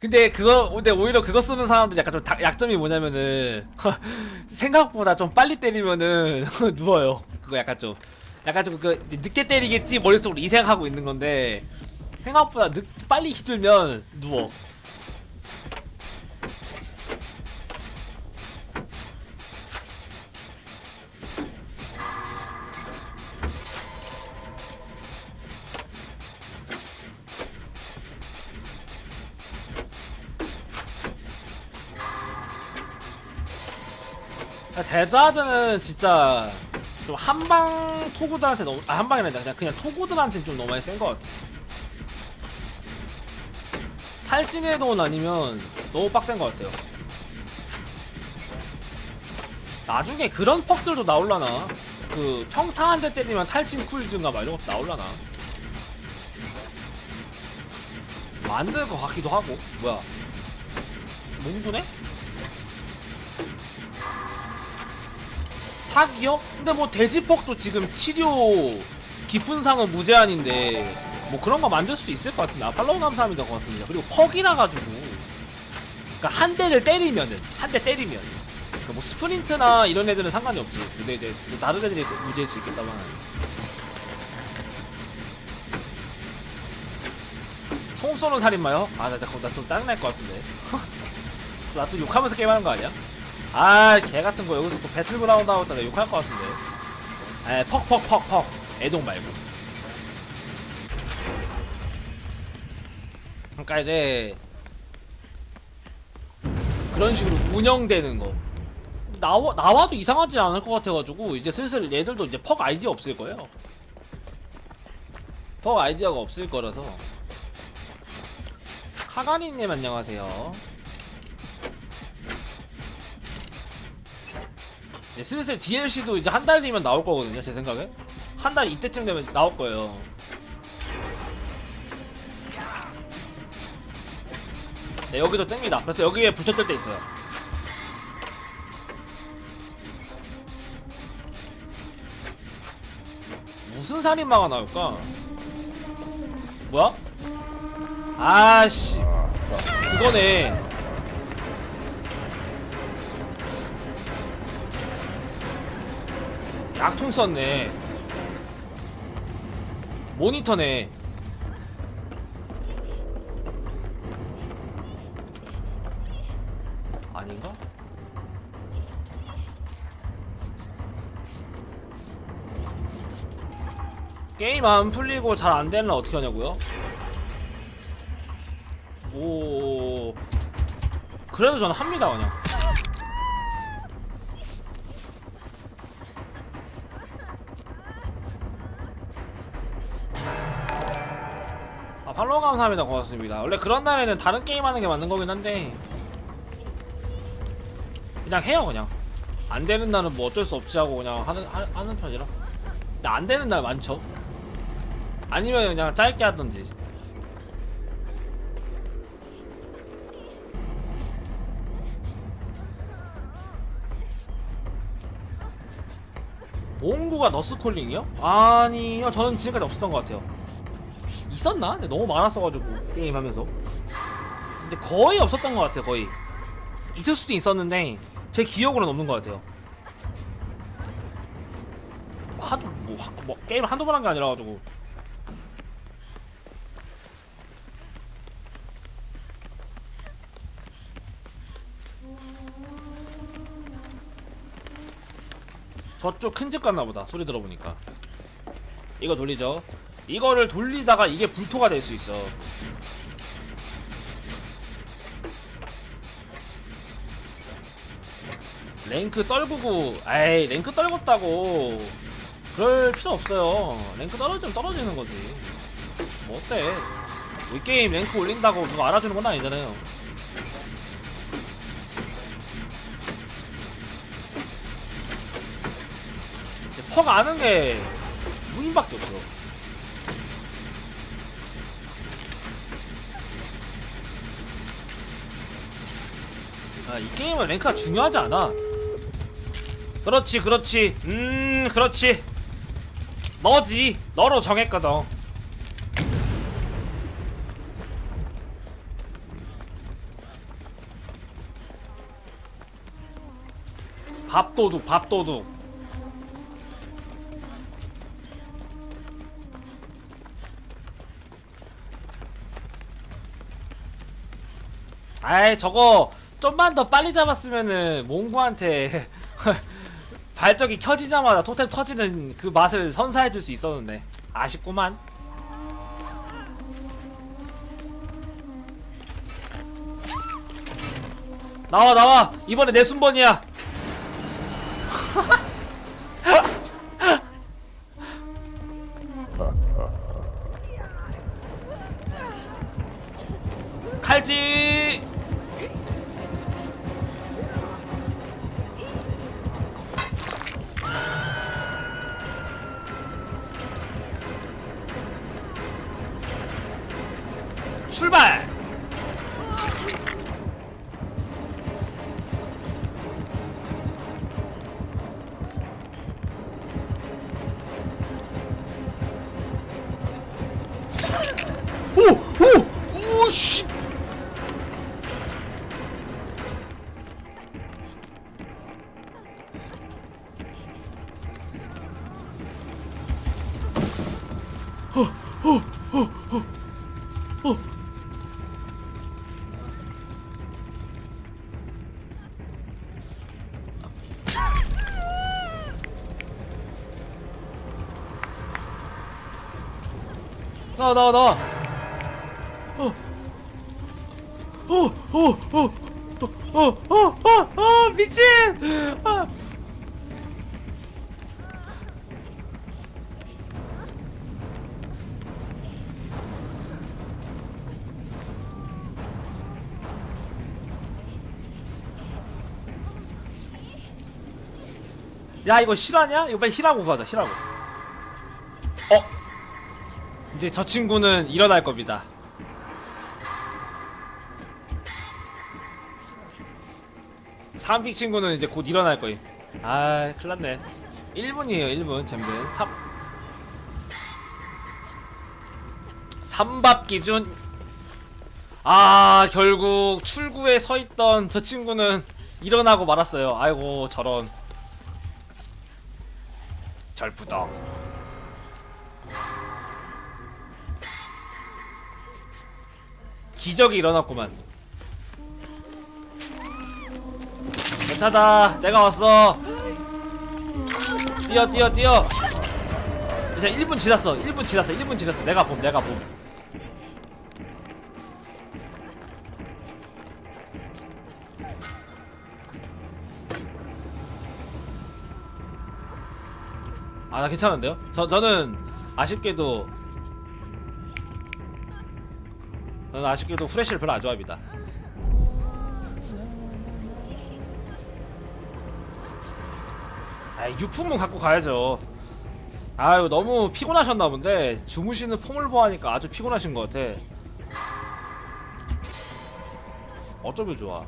근데 그거 근데 오히려 그거 쓰는 사람들 약간 좀 다- 약점이 뭐냐면은 생각보다 좀 빨리 때리면은 누워요. 그거 약간 좀 약간 좀 그 늦게 때리겠지 머릿속으로 이 생각하고 있는 건데 생각보다 늦, 빨리 휘둘면 누워. 데자드는 진짜 좀 한방 토구들한테 너무 아 한방이 아니라 그냥 그냥 토구들한테 좀 너무 많이 센 것 같아. 탈진의 돈 아니면 너무 빡센 것 같아요. 나중에 그런 퍽들도 나올라나? 그 평타 한 대 때리면 탈진 쿨즈인가 막 이런 것도 나올라나? 만들 것 같기도 하고 뭐야 몽두네? 사기요? 근데 뭐 돼지퍽도 지금 치료 깊은 상은 무제한인데 뭐 그런 거 만들 수도 있을 것 같은데. 아 팔로우 감사합니다. 고맙습니다. 그리고 퍽이라 가지고. 그러니까 한 대를 때리면은 한 대 때리면. 그러니까 뭐 스프린트나 이런 애들은 상관이 없지. 근데 이제 뭐 다른 애들이 문제일 수 있겠다만. 총 쏘는 살인마요? 아나나좀 짜증날 것 같은데. 나 또 욕하면서 게임하는 거 아니야? 아, 개 같은 거 여기서 또 배틀그라운드 하고 있다가 욕할 것 같은데. 에, 퍽퍽퍽퍽. 애동 말고. 그러니까 이제 그런 식으로 운영되는 거. 나와 나와도 이상하지 않을 것 같아가지고 이제 슬슬 얘들도 이제 퍽 아이디어 없을 거예요. 퍽 아이디어가 없을 거라서. 카가니님 안녕하세요. 네, 슬슬 DLC도 이제 한 달 뒤면 나올 거거든요, 제 생각에. 한 달 이때쯤 되면 나올 거예요. 네, 여기도 뜹니다. 그래서 여기에 붙어뜰 때 있어요. 무슨 살인마가 나올까? 뭐야? 아씨, 그거네. 약통 썼네. 모니터네. 아닌가? 게임 안 풀리고 잘 안 되는 어떻게 하냐고요? 오. 그래도 저는 합니다 그냥. 팔로우 감사합니다. 고맙습니다. 원래 그런 날에는 다른 게임 하는 게 맞는 거긴 한데. 그냥 해요 그냥. 안 되는 날은 뭐 어쩔 수 없지 하고 그냥 하는 하, 하는 편이라. 근데 안 되는 날 많죠? 아니면 그냥 짧게 하던지. 옹구가 너스콜링이요? 아니요 저는 지금까지 없었던 것 같아요 있었나? 근데 너무 많았어가지고 게임 하면서. 근데 거의 없었던 것 같아요 거의. 있을 수도 있었는데 제 기억으로는 없는 것 같아요. 하도 뭐, 하- 뭐 게임을 한두 번 한 게 아니라 가지고. 저쪽 큰 집 갔나 보다 소리 들어보니까. 이거 돌리죠 이거를 돌리다가 이게 불토가 될 수 있어. 랭크 떨구고 에이 랭크 떨궜다고. 그럴 필요 없어요. 랭크 떨어지면 떨어지는 거지. 뭐 어때? 우리 게임 랭크 올린다고 누가 알아주는 건 아니잖아요. 이제 퍽 아는 게 무인밖에 없어 아, 이 게임은 랭크가 중요하지 않아. 그렇지 그렇지. 음 그렇지. 너지. 너로 정했거든. 밥도둑 밥도둑. 아이 저거 좀만 더 빨리 잡았으면은 몽구한테 발적이 켜지자마자 토템 터지는 그 맛을 선사해줄 수 있었는데 아쉽구만. 나와 나와. 이번에 내 순번이야 출발 나와 나와 나와. 어어어어어어어 미친! 아. 야 이거 실화냐? 이거 빨리 실하고 구하자 실하고. 이제 저 친구는 일어날 겁니다. 삼픽 친구는 이제 곧 일어날 거임. 아, 큰일 났네. 1분이에요, 1분. 잼든. 3. 3밥 기준. 아, 결국 출구에 서 있던 저 친구는 일어나고 말았어요. 아이고, 저런. 절부덕. 기적이 일어났구만. 괜찮다. 내가 왔어. 뛰어, 뛰어, 뛰어. 이제 1분 지났어. 1분 지났어. 1분 지났어. 내가 봄, 내가 봄. 아, 나 괜찮은데요? 저, 저는 아쉽게도 저는 아쉽게도 후레쉬를 별로 안 좋아합니다. 아, 유품은 갖고 가야죠. 아유, 너무 피곤하셨나 본데 주무시는 폼을 보아하니까 아주 피곤하신 것 같아. 어쩌면 좋아.